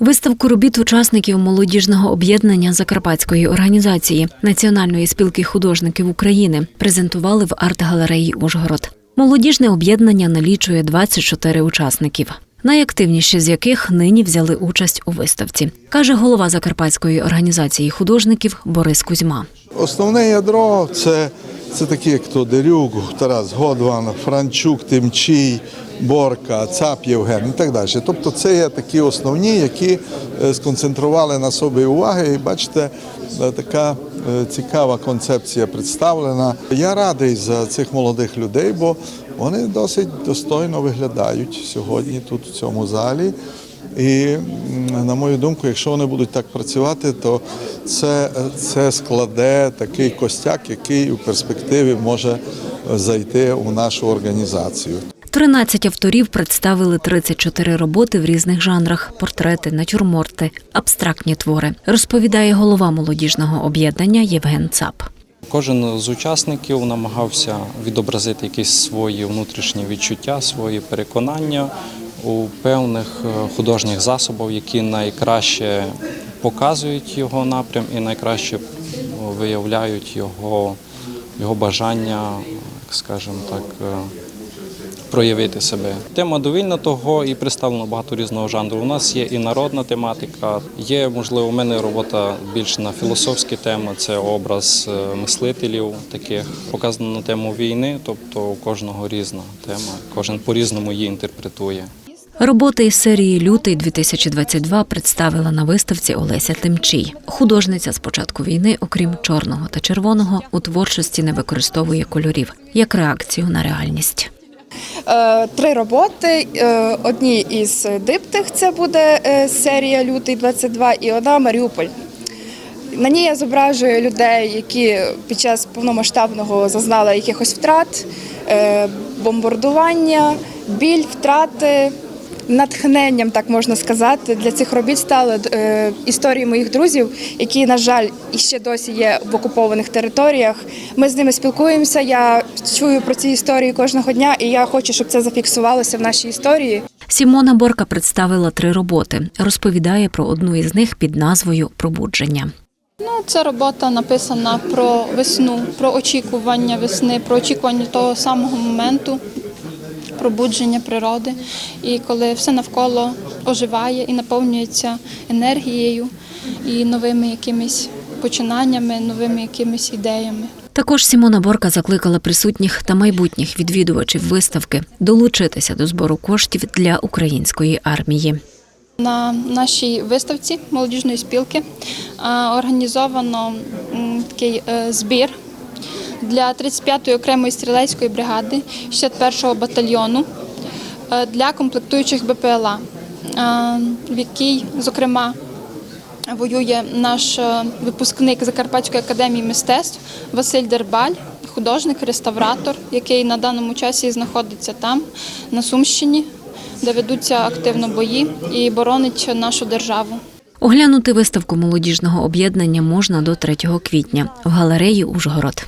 Виставку робіт учасників молодіжного об'єднання Закарпатської організації Національної спілки художників України презентували в арт-галереї Ужгород. Молодіжне об'єднання налічує 24 учасників. Найактивніші з яких нині взяли участь у виставці, каже голова Закарпатської організації художників Борис Кузьма. Основне ядро це, це такі, як то Дерюк, Тарас Годван, Франчук, Тимчій, Борка, Цап Євген і так далі. Тобто це є такі основні, які е, сконцентрували на собі уваги. І бачите, е, така е, цікава концепція представлена. Я радий за цих молодих людей, бо вони досить достойно виглядають сьогодні тут в цьому залі. І на мою думку, якщо вони будуть так працювати, то це, це складе такий костяк, який у перспективі може зайти у нашу організацію. 13 авторів представили 34 роботи в різних жанрах: портрети, натюрморти, абстрактні твори, розповідає голова молодіжного об'єднання Євген Цап. Кожен з учасників намагався відобразити якісь свої внутрішні відчуття, свої переконання у певних е, художніх засобах, які найкраще показують його напрям і найкраще виявляють його, його бажання, скажімо так. Проявити себе. Тема довільна того і представлено багато різного жанру. У нас є і народна тематика, є, можливо, у мене робота більш на філософські теми, це образ е, мислителів таких. Показано на тему війни, тобто у кожного різна тема, кожен по-різному її інтерпретує. Роботи із серії Лютий 2022 представила на виставці Олеся Тимчій. Художниця з початку війни, окрім чорного та червоного, у творчості не використовує кольорів як реакцію на реальність. Е, Три роботи. Е, Одні із диптих це буде е, серія Лютий 22 і одна Маріуполь. На ній я зображую людей, які під час повномасштабного зазнали якихось втрат, бомбардування, біль, втрати. Натхненням, так можна сказати, для цих робіт стали е, історії моїх друзів, які, на жаль, і ще досі є в окупованих територіях. Ми з ними спілкуємося. Я чую про ці історії кожного дня, і я хочу, щоб це зафіксувалося в нашій історії. Сімона Борка представила три роботи. Розповідає про одну із них під назвою Пробудження. Ну, ця робота написана про весну, про очікування весни, про очікування того самого моменту пробудження природи. І коли все навколо оживає і наповнюється енергією і новими якимись починаннями, новими якимись ідеями. Також Сімона Борка закликала присутніх та майбутніх відвідувачів виставки долучитися до збору коштів для української армії. На нашій виставці молодіжної спілки організовано такий е, збір для 35-ї окремої стрілецької бригади 61-го батальйону е, для комплектуючих БПЛА, е, в якій, зокрема, воює наш е, випускник Закарпатської академії мистецтв Василь Дербаль, художник, реставратор, який на даному часі знаходиться там, на Сумщині, де ведуться активно бої і боронить нашу державу. Оглянути виставку молодіжного об'єднання можна до 3 квітня в галереї Ужгород.